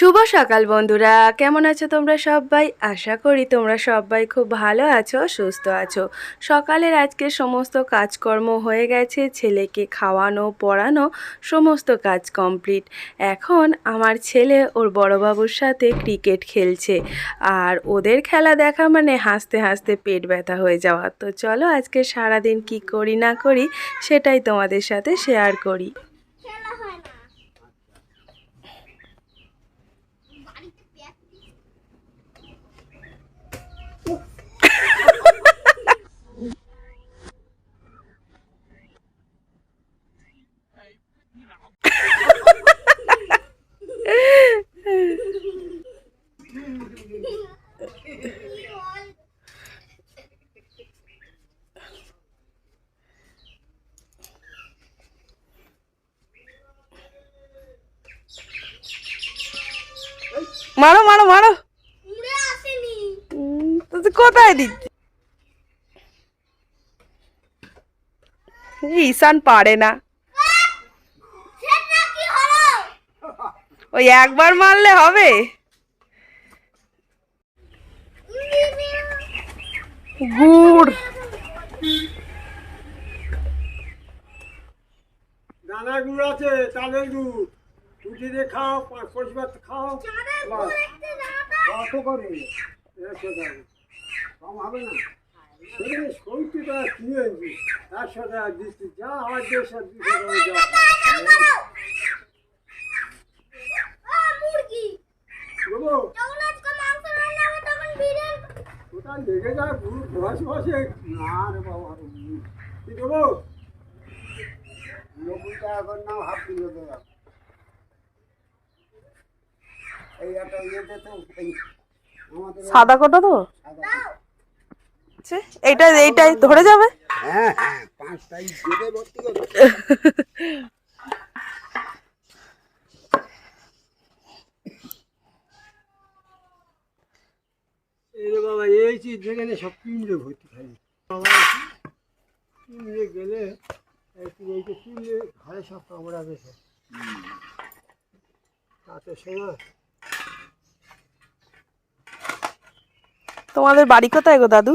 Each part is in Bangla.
শুভ সকাল বন্ধুরা। কেমন আছো তোমরা সবাই? আশা করি তোমরা সবাই খুব ভালো আছো, সুস্থ আছো। সকালের আজকে সমস্ত কাজকর্ম হয়ে গেছে, ছেলেকে খাওয়ানো, পড়ানো, সমস্ত কাজ কমপ্লিট। এখন আমার ছেলে ওর বড়বাবুর সাথে ক্রিকেট খেলছে। আর ওদের খেলা দেখা মানে হাসতে হাসতে পেট ব্যথা হয়ে যাওয়া। তো চলো আজকে সারাদিন কি করি না করি সেটাই তোমাদের সাথে শেয়ার করি। মারো মারো মারো। কোথায় দিচ্ছি ঈশান পারে না। সেটা কি হলো? ওই একবার মারলে হবে। গুড়। দানা গুড় আছে চালের গুড়। রুটি দিয়ে খাও পরিষ্কার খাও চাঁদের বাস। কত করে একশো টাকা কম হবে না সেই সত্যি কিনেছি একশো টাকা দিচ্ছি যা হয় দেড়শো দুশো টাকা যা ও মুরগি দেবো যখন আজকে মাংস রান্না হবে তখন বিড়ের ওটা লেগে যায় পুরো ঘষ ঘষে না রে বাবা কি দেবো নব্বই টাকা করে নাও হাফ কিলো দেওয়া এই একটা ইয়েতে তো আমাদের সাদা কটা তো? সাদা এইটা এইটাই ধরে যাবে? হ্যাঁ হ্যাঁ পাঁচটাই দেবে ভর্তি করে এই বাবা এই যেখানে সব পিঁড়ে ভর্তি খালি। বাবা পিঁড়ে গেলে পিঁড়ে ঘরে সব কামড়াবে সব তাতে সময় তোমাদের বাড়ি কোথায় গো দাদু?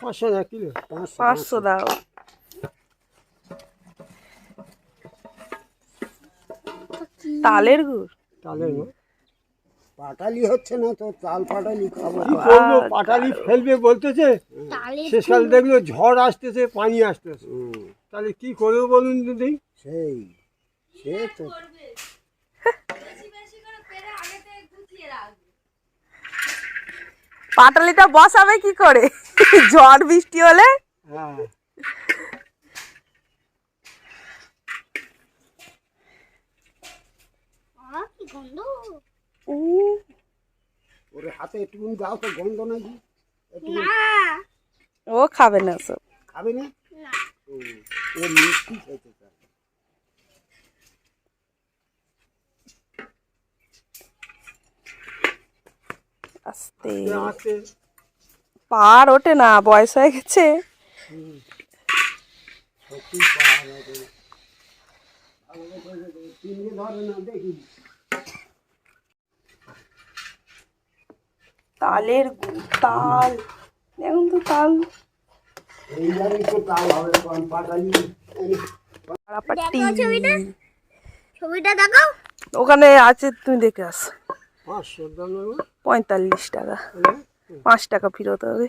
পাঁচশো না কিলো পাঁচশো দাও। তালের গুড়? তালের না পাটালি হচ্ছে না তো তাল পাটালি খাব। কি করব? পাটালি ফেলবে বলতেছে। তালে শেষকাল দেখল ঝড় আসতেছে পানি আসতেছে। তাহলে কি করব বলুন দিদি? সেই সে তো পাটালিটা বসাবে কি করে? ঝড় বৃষ্টি হলে? হ্যাঁ। গন্ধ? ওরে হাতে একটু দাও তো গন্ধ নাকি ও খাবে না সব। খাবে না? ও ও মিষ্টি খেতে চায়। আস্তে। পার ওঠে না বয়স হয়ে গেছে। ধরে না দেখি। তালের গুড় তাল। এখন তো তাল। ওখানে আছে তুমি দেখে আস। পঁয়তাল্লিশ টাকা। হ্যাঁ? পাঁচ টাকা ফেরত হবে।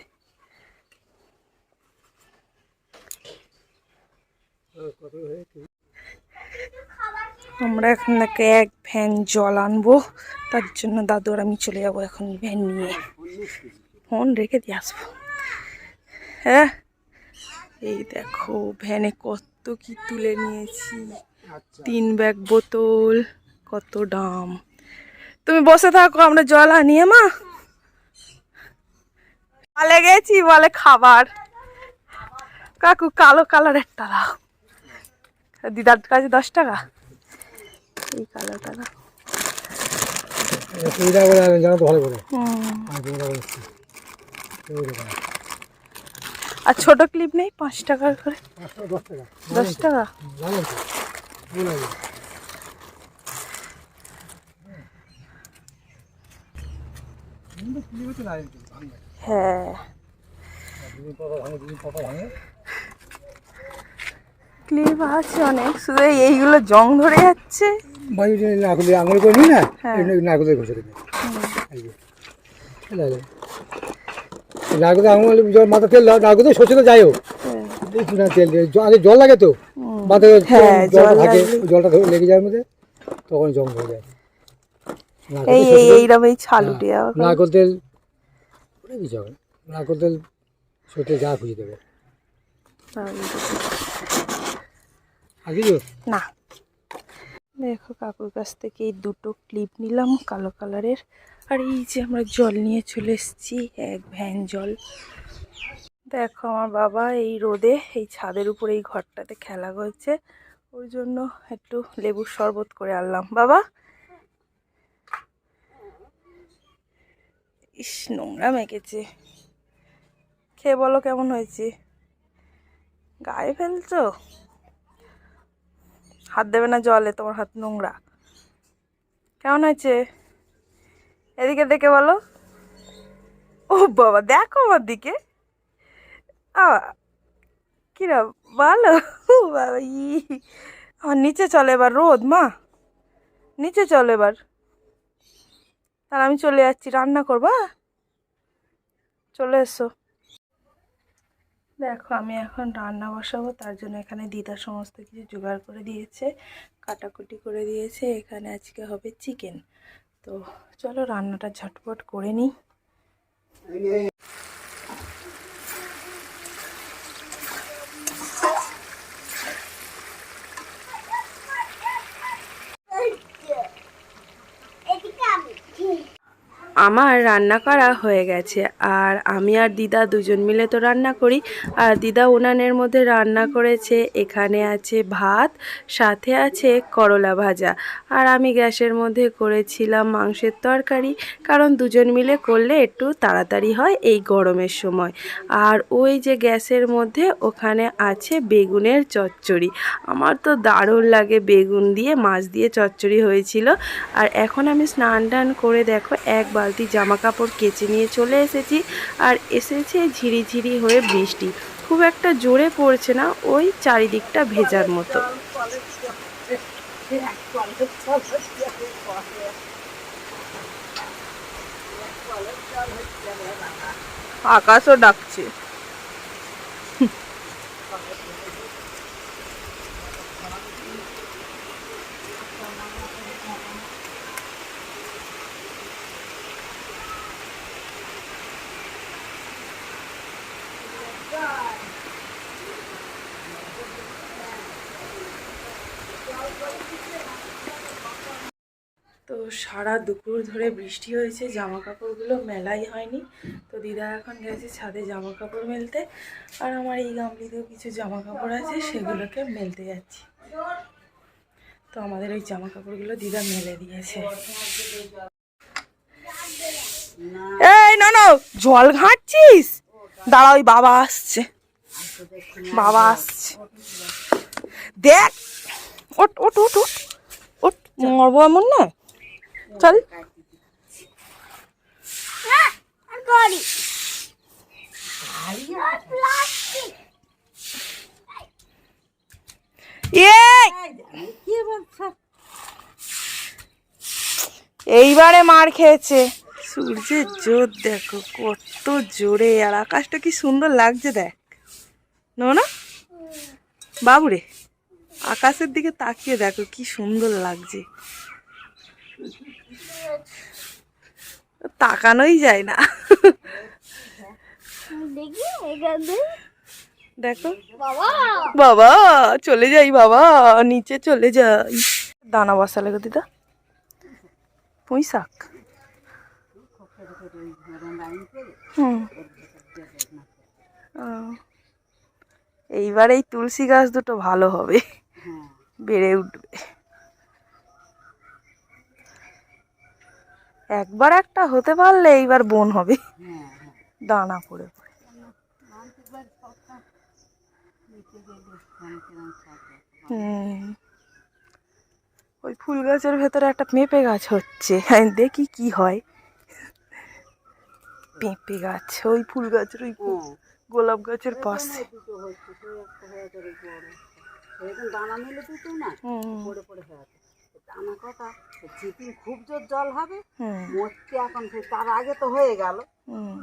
হ্যাঁ, কত হয়েছে? আমরা এখন থেকে এক ভ্যান জল আনব। তার জন্য দাদু আর আমি চলে যাব এখন ভ্যান নিয়ে। ফোন রেখে দিয়ে আসব। হ্যাঁ এই দেখো ভ্যানে কত কি তুলে নিয়েছি। আচ্ছা। তিন ব্যাগ বোতল কত দাম। তুমি বসে থাকো আমরা জল আনিয়ে মা? বলে গেছি বলে খাবার। কাকু কালো কালারেরটা দাও। দিদার কাছে দশ টাকা? এই কালোটা দাও সুবিধা করে আমি জানো তো ভালো করে হুম। আমি সুবিধা করে এসছি। সুবিধা করে। আর ছোট ক্লিপ নেই পাঁচ টাকার করে পাঁচশো দশ টাকা দশ ক্লিপ আছে অনেক। শুধু এইগুলো জং ধরে যাচ্ছে। যে আঙুল করে নিই না? হ্যাঁ। নারকেলের ঘষে দেবে। এই আঙুল জল মাথা তেল দাও। নারকেল তো যাইও হ্যাঁ। একটু না তেল? আগে জল লাগে তো। মাথায় হ্যাঁ, জলটা জল থাকে। জলটা লেগে যায় মধ্যে তখন জং হয়ে যায়। এই এই সর্ষে এইরকম এই ছালু হ্যাঁ, তেল- নারকেল তেল কিছু হবে নারকেল তেল সর্ষে যা খুঁজে দেবে। না। দেখো কাকুর কাছ থেকে এই দুটো ক্লিপ নিলাম কালো কালারের আর এই যে আমরা জল নিয়ে চলে এসেছি, এক ভ্যান জল। দেখো আমার বাবা এই রোদে এই ছাদের উপর এই ঘরটাতে খেলা করছে। ওর জন্য একটু লেবুর শরবত করে আনলাম। বাবা? ইস, নোংরা মেখেছে। খেয়ে বলো কেমন হয়েছে? গায়ে ফেলছো? হাত দেবে না জলে, তোমার হাত নোংরা। কেমন হয়েছে? এদিকে দেখে বলো। ও বাবা, দেখো আমার দিকে। কিরা ও বাবা, ই। আমার নিচে চলে এবার, রোদ মা। নিচে চলো এবার। তাহলে আমি চলে যাচ্ছি, রান্না করবা চলে এসো। দেখো, আমি এখন রান্না বসাবো, তার জন্য এখানে দিদা সমস্ত কিছু জোগাড় করে দিয়েছে, কাটাকুটি করে দিয়েছে, এখানে আজকে হবে চিকেন। তো চলো রান্নাটা ঝটপট করে নিই এদিকে আমি আমার রান্না করা হয়ে গেছে। আর আমি আর দিদা দুজন মিলে তো রান্না করি। আর দিদা উনানের মধ্যে রান্না করেছে, এখানে আছে ভাত, সাথে আছে করলা ভাজা। আর আমি গ্যাসের মধ্যে করেছিলাম মাংসের তরকারি, কারণ দুজন মিলে করলে একটু তাড়াতাড়ি হয় এই গরমের সময়। আর ওই যে গ্যাসের মধ্যে ওখানে আছে বেগুনের চচ্চড়ি। আমার তো দারুণ লাগে বেগুন দিয়ে, মাছ দিয়ে চচ্চড়ি হয়েছিল। আর এখন আমি স্নান টান করে দেখো, এক বালতি জামা কাপড় কেচে নিয়ে চলে এসেছি আর এসেছে ঝিরিঝিরি হয়ে বৃষ্টি। খুব একটা জোরে পড়ছে না, ওই চারিদিকটা ভেজার মতো। আকাশও ডাকছে তো সারা দুপুর ধরে বৃষ্টি হয়েছে জামা কাপড়গুলো মেলাই হয়নি। তো দিদা এখন গেছে ছাদে জামা কাপড় মেলতে। আর আমার এই গামলিতেও কিছু জামা কাপড় আছে, সেগুলোকে মেলতে যাচ্ছি। তো আমাদের ওই জামা কাপড়গুলো দিদা মেলে দিয়েছে। এই, না না, জল ঘাঁটছিস? দাঁড়া, ওই বাবা আসছে। বাবা আসছে। দেখ ওট ওট ওট ওট ওট মরবো এমন না? চল। এইবারে মার খেয়েছে। সূর্যের জোর দেখো, কত জোরে, আর আকাশটা কি সুন্দর লাগছে দেখ। না বাবুরে, আকাশের দিকে তাকিয়ে দেখো, কি সুন্দর লাগছে। তাকানোই যায় না। দেখো বাবা। বাবা চলে যাই বাবা নিচে চলে যাই। দানা বসালে গো দিদা। পুঁই শাক। হুম। এইবার এই তুলসী গাছ দুটো ভালো হবে। বেড়ে উঠবে। একবার একটা হতে পারলে এইবার বোন হবে। হ্যাঁ হ্যাঁ। দানা পড়ে পড়ে। ওই ফুল গাছের ভেতরে একটা পেঁপে গাছ হচ্ছে। দেখি কি হয়। পেঁপে গাছ ওই ফুল গাছের ওই হ্যাঁ। গোলাপ গাছের পাশে। হয়ে দানা মেলে না? পড়ে পড়ে হয়ে আছে কথা যেদিন খুব জোর জল হবে মরতে এখন সে তার আগে তো হয়ে গেল।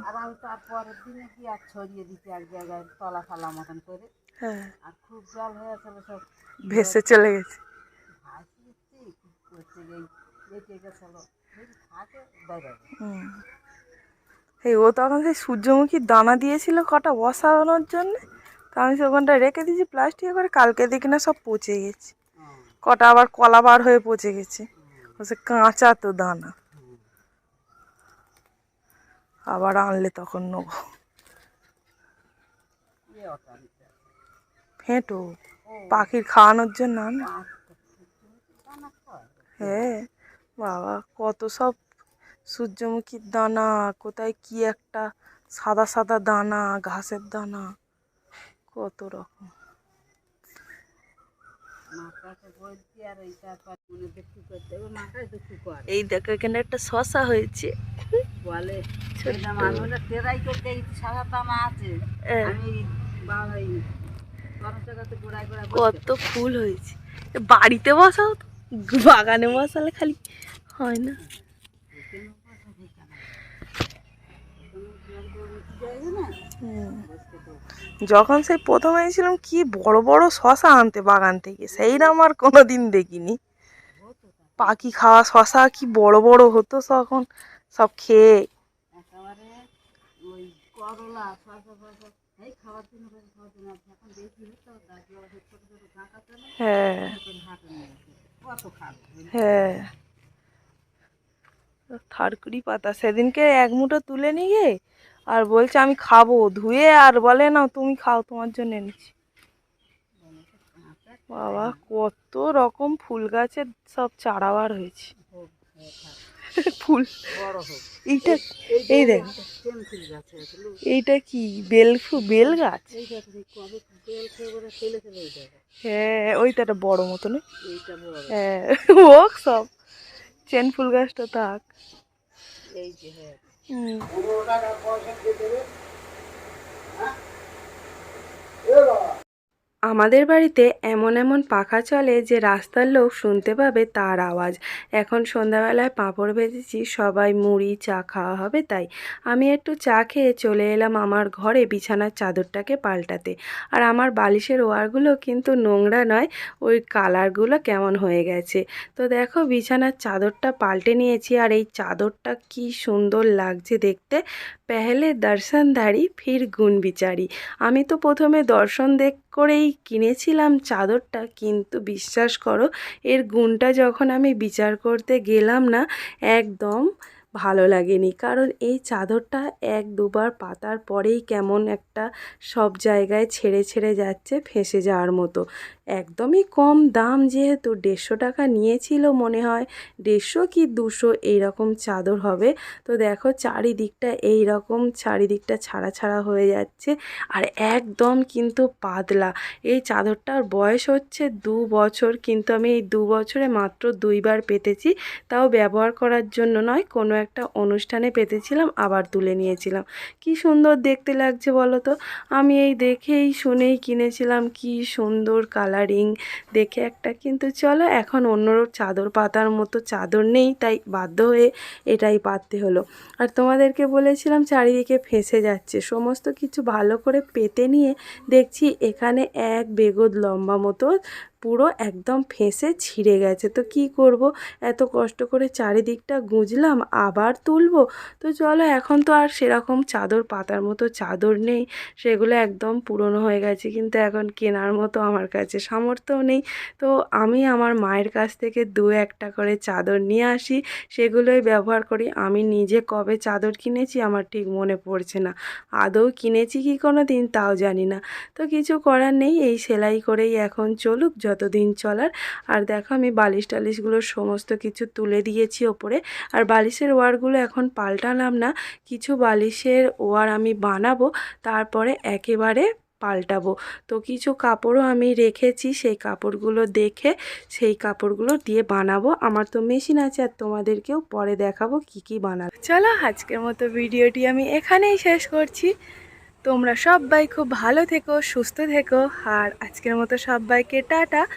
আর আমি তারপরের দিনে কি আর ছড়িয়ে দিচ্ছি এক জায়গায় তলা ফালা মতন করে। হ্যাঁ। আর খুব জল হয়ে গেছিল সব ভেসে চলে গেছে। এই ও তখন সেই সূর্যমুখী দানা দিয়েছিল কটা বসানোর জন্য। তা আমি সেখানটা রেখে দিয়েছি প্লাস্টিকে করে কালকে দেখি না সব পচে গেছে। কটা আবার কলা বার হয়ে পচে গেছে। সে কাঁচা তো দানা। আবার আনলে তখন নেব। ফেঁটো। পাখির খাওয়ানোর জন্য খায় হ্যাঁ বাবা, কত সব সূর্যমুখীর দানা, কোথায় কি একটা সাদা সাদা দানা, ঘাসের দানা, কত রকম। বলছি এই দুঃখু এখানে একটা শশা হয়েছে। বলে টেরাই করতে সাদা আছে। আমি কত ফুল হয়েছে। বাড়িতে বসাও তো বাগানে বসালে খালি হয় না? হুম। যখন সেই প্রথম এসেছিলাম কি বড় বড় শশা আনতে বাগান থেকে সেইটা আমার কোনোদিন দেখিনি। হতো তা। পাখি খাওয়া শশা কি বড় বড় হতো তখন সব খেয়ে। হ্যাঁ। হ্যাঁ। থারকুড়ি পাতা সেদিনকে এক মুঠো তুলে নিয়ে আর বলছে, আমি খাব। ধুয়ে আর বলে না তুমি খাও, তোমার জন্য এনেছি। বাবা, কত রকম ফুল গাছের সব চারাবার হয়েছে। হয়ে। ফুল, এইটা, এই দেখ, এইটা কি, বেল বেল গাছ? হ্যাঁ ওইটা একটা বড় মতন হ্যাঁ? হোক সব, চেন ফুল গাছটা থাক। এই যে হ্যাঁ। টাকা পয়সা দিয়ে দেবে হ্যাঁ এ বাবা আমাদের বাড়িতে এমন এমন পাখা চলে যে রাস্তার লোক শুনতে পাবে তার আওয়াজ। এখন সন্ধ্যাবেলায় পাঁপড় ভেজেছি সবাই মুড়ি, চা খাওয়া হবে তাই। আমি একটু চা খেয়ে চলে এলাম আমার ঘরে বিছানার চাদরটাকে পাল্টাতে। আর আমার বালিশের ওয়ারগুলো কিন্তু নোংরা নয়, ওই কালারগুলো কেমন হয়ে গেছে। তো দেখো বিছানার চাদরটা পাল্টে নিয়েছি আর এই চাদরটা কি সুন্দর লাগছে দেখতে। পেহলে দর্শনধারী ফির গুণ বিচারি। আমি তো প্রথমে দর্শন দেখ করেই কিনেছিলাম চাদরটা, কিন্তু বিশ্বাস করো, এর গুণটা যখন আমি বিচার করতে গেলাম না, একদম ভালো লাগেনি। কারণ এই চাদরটা এক দুবার পাতার পরেই কেমন একটা সব জায়গায় ছেড়ে ছেড়ে যাচ্ছে, ফেঁসে যাওয়ার মতো। একদমই কম দাম যেহেতু দেড়শো টাকা নিয়েছিল মনে হয়। দেড়শো কি দুশো এইরকম চাদর হবে? তো দেখো চারিদিকটা এই রকম চারিদিকটা ছাড়া ছাড়া হয়ে যাচ্ছে আর একদম কিন্তু পাতলা। এই চাদরটার বয়স হচ্ছে দু বছর, কিন্তু আমি এই দু বছরে মাত্র দুইবার পেতেছি। তাও ব্যবহার করার জন্য নয়, কোনো একটা অনুষ্ঠানে পেতেছিলাম, আবার তুলে নিয়েছিলাম। কি সুন্দর দেখতে লাগছে বলো তো? আমি এই দেখেই শুনেই কিনেছিলাম, কি সুন্দর কালারিং দেখে একটা, কিন্তু চলো এখন অন্য চাদর পাতার মতো চাদর নেই, তাই বাধ্য হয়ে এটাই পাততে হলো। আর তোমাদেরকে বলেছিলাম চারিদিকে ফেসে যাচ্ছে, সমস্ত কিছু ভালো করে পেতে নিয়ে দেখছি এখানে এক বেগদ লম্বা মতো পুরো একদম ফেঁসে ছিঁড়ে গেছে। তো কি করব? এত কষ্ট করে চারিদিকটা গুঁজলাম, আবার তুলবো? তো চলো, এখন তো আর সেরকম চাদর পাতার মতো চাদর নেই। সেগুলো একদম পুরনো হয়ে গেছে, কিন্তু এখন কেনার মতো আমার কাছে সামর্থ্যও নেই। তো আমি আমার মায়ের কাছ থেকে দু একটা করে চাদর নিয়ে আসি। সেগুলোই ব্যবহার করি। আমি নিজে কবে চাদর কিনেছি আমার ঠিক মনে পড়ছে না। আদৌ কিনেছি কি কোনো দিন তাও জানি না। তো কিছু করার নেই, এই সেলাই করেই এখন চলুক। যতদিন চলার। আর দেখো আমি বালিশ টালিশগুলো সমস্ত কিছু তুলে দিয়েছি ওপরে। আর বালিশের ওয়ারগুলো এখন পাল্টালাম না। কিছু বালিশের ওয়ার আমি বানাবো, তারপরে একেবারে পাল্টাবো। তো কিছু কাপড়ও আমি রেখেছি, সেই কাপড়গুলো দেখে সেই কাপড়গুলো দিয়ে বানাবো। আমার তো মেশিন আছে, আর তোমাদেরকেও পরে দেখাবো কি কি বানাবো চলো আজকের মতো ভিডিওটি আমি এখানেই শেষ করছি। তোমরা সবাই খুব ভালো থেকো সুস্থ থেকো। আর আজকের মতো সবাইকে টাটা।